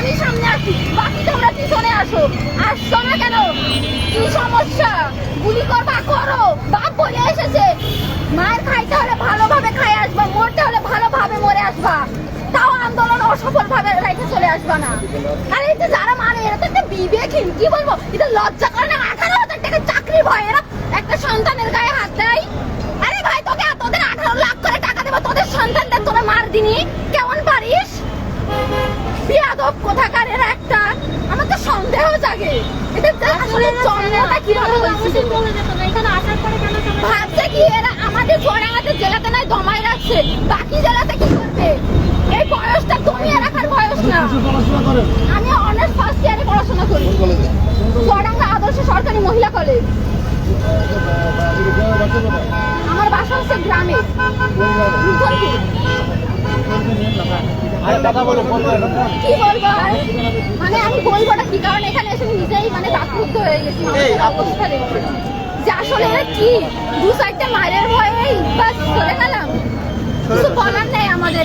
আমি সামনে আসি বাকি তোমরা পিছনে আসো। আসছো না কেন? কি সমস্যা? গুলি করবা, করো। বাপ বলে এসেছে মায়ের খাইতে হলে ভালোভাবে খাই আসবা, মরতে হলে ভালোভাবে মরে আসবা। তাও আন্দোলন অসফল ভাবে রেখে চলে আসবা না। আরে যে যারা মানে এরা তো একটা বিবেকহীন, কি বলব? এটা লজ্জা করে না, আঠারো হাজার টাকা চাকরি ভয়। এরা একটা সন্তানের গায়ে হাত দেয়। আরে ভাই, তোকে, তোদের আঠারো লাখ করে টাকা দেবো, তোদের সন্তানদের তোরা মার দিনি বিয়াদব কোথাকার এরা একটা আমার তো সন্দেহ জাগে। এদের যে আসলে জন্মটা কীভাবে হয়েছিল? ভাবছে কি এরা আমাদের জেলাতে নয় দমায় রাখছে। বাকি জেলাতে কি করবে? এই বয়সটা কমিয়ে রাখার বয়স না। আমি অনার্স ফার্স্ট ইয়ারে পড়াশোনা করি। আদর্শ সরকারি মহিলা কলেজ আমার বাসা হচ্ছে গ্রামে। কি বলব আর? মানে আমি বলবোটা কি কারণ এখানে এসে আমি নিজেই মানে বাকরুদ্ধ হয়ে গেছি মানুষের অবস্থা দেখে। যে আসলে এরা কি? দু চারটে মায়ের ভয়ে বাস চলে গেলাম। কিছু বলার নেই আমাদের।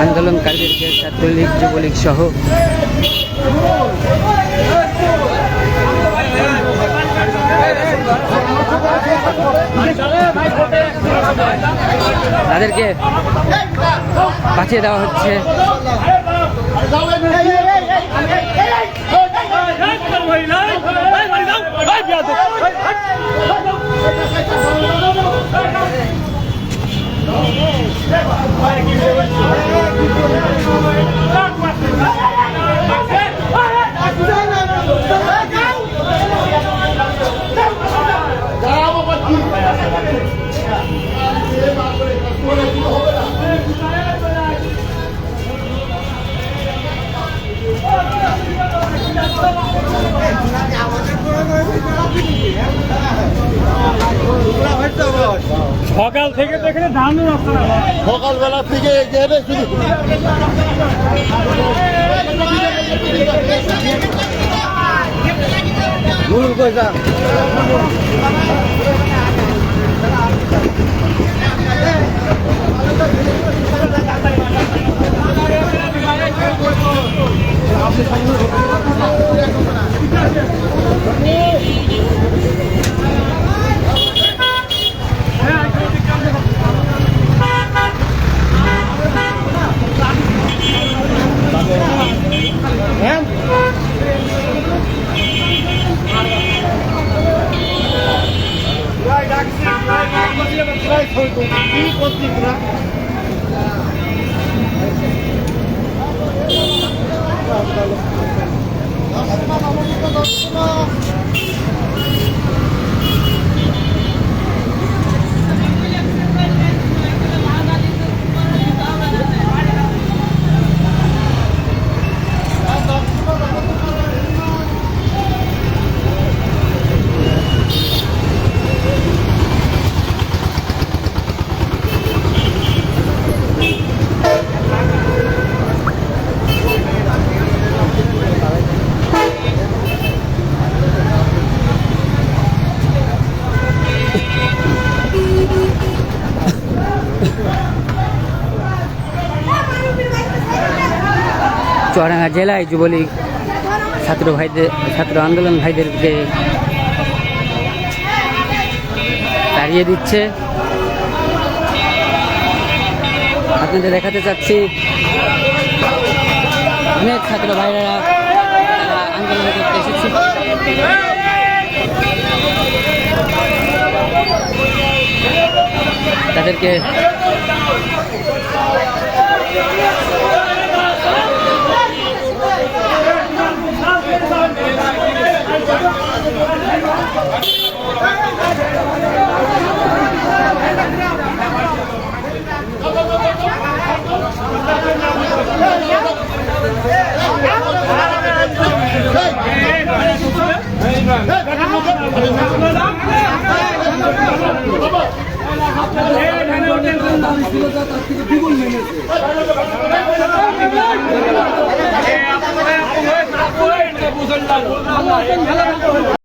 আন্দোলনকারীদেরকে ছাত্রলীগ যুবলীগ সহ তাদেরকে পাঠিয়ে দেওয়া হচ্ছে Lord. সকালবেলা থেকে এখানে শুধু ভুল হইতো কি করছি চুয়াডাঙ্গা জেলায় যুবলীগ ছাত্র ভাইদের, ছাত্র আন্দোলন ভাইদেরকে তাড়িয়ে দিচ্ছে। আপনাদের দেখাতে চাচ্ছি, অনেক ছাত্র ভাইরা আন্দোলন করতে এসেছে। তাদেরকে বুঝলেন